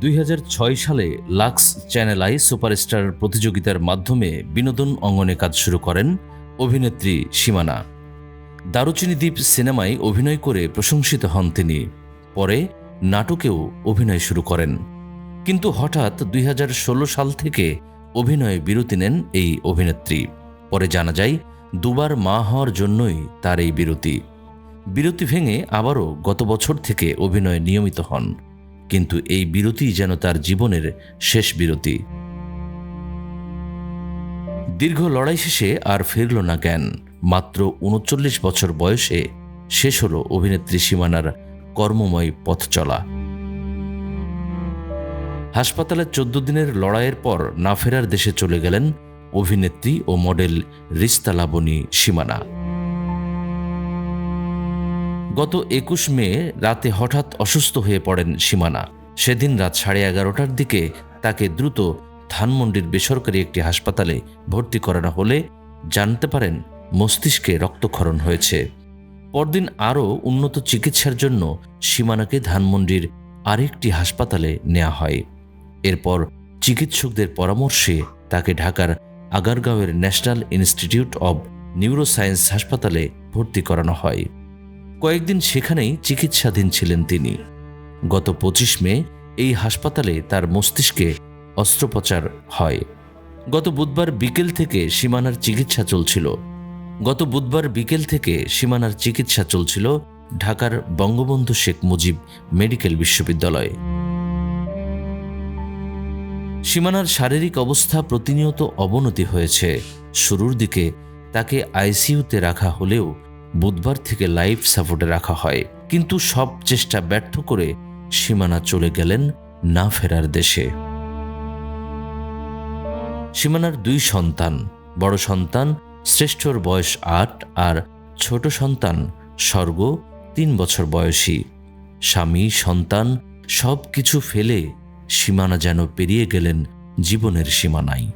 দুই হাজার ছয় সালে লাক্স চ্যানেল আই সুপারস্টার প্রতিযোগিতার মাধ্যমে বিনোদন অঙ্গনে কাজ শুরু করেন অভিনেত্রী সীমানা। দারুচিনি দ্বীপ সিনেমায় অভিনয় করে প্রশংসিত হন তিনি। পরে নাটকেও অভিনয় শুরু করেন। কিন্তু হঠাৎ দুই হাজার ষোলো সাল থেকে অভিনয়ে বিরতি নেন এই অভিনেত্রী। পরে জানা যায়, দুবার মা হওয়ার জন্যই তার এই বিরতি। বিরতি ভেঙে আবারও গত বছর থেকে অভিনয়ে নিয়মিত হন। কিন্তু এই বিরতি যেন তার জীবনের শেষ বিরতি। দীর্ঘ লড়াই শেষে আর ফিরল না জ্ঞান মাত্র উনচল্লিশ বছর বয়সে শেষ হল অভিনেত্রী সীমানার কর্মময় পথ চলা। হাসপাতালে চোদ্দ দিনের লড়াইয়ের পর না ফেরার দেশে চলে গেলেন অভিনেত্রী ও মডেল রিস্তা লাবণী সীমানা। গত একুশ মে রাতে হঠাৎ অসুস্থ হয়ে পড়েন সীমানা। সেদিন রাত সাড়ে এগারোটার দিকে তাকে দ্রুত ধানমন্ডির বেসরকারি একটি হাসপাতালে ভর্তি করানো হলে জানতে পারেন মস্তিষ্কে রক্তক্ষরণ হয়েছে। পরদিন আরও উন্নত চিকিৎসার জন্য সীমানাকে ধানমন্ডির আরেকটি হাসপাতালে নেওয়া হয়। এরপর চিকিৎসকদের পরামর্শে তাকে ঢাকার আগারগাঁওয়ের ন্যাশনাল ইনস্টিটিউট অব নিউরোসায়েন্স হাসপাতালে ভর্তি করানো হয়। কয়েকদিন সেখানেই চিকিৎসাধীন ছিলেন তিনি। গত পঁচিশ মে এই হাসপাতালে তার মস্তিষ্কে অস্ত্রোপচার হয়। গত বুধবার বিকেল থেকে সীমানার চিকিৎসা চলছিল। গত বুধবার বিকেল থেকে সীমানার চিকিৎসা চলছিল ঢাকার বঙ্গবন্ধু শেখ মুজিব মেডিকেল বিশ্ববিদ্যালয়ে। সীমানার শারীরিক অবস্থা প্রতিনিয়ত অবনতি হয়েছে। শুরুর দিকে তাকে আইসিইউতে রাখা হলেও বুধবার থেকে লাইফ সাপোর্টে রাখা হয়। কিন্তু সব চেষ্টা ব্যর্থ করে সীমানা চলে গেলেন না ফেরার দেশে। সীমানার দুই সন্তান, বড় সন্তান, শ্রেষ্ঠর বয়স আট আর ছোট সন্তান, স্বর্গ, তিন বছর বয়সী। স্বামী, সন্তান সব কিছু ফেলে সীমানা যেন পেরিয়ে গেলেন জীবনের সীমানায়।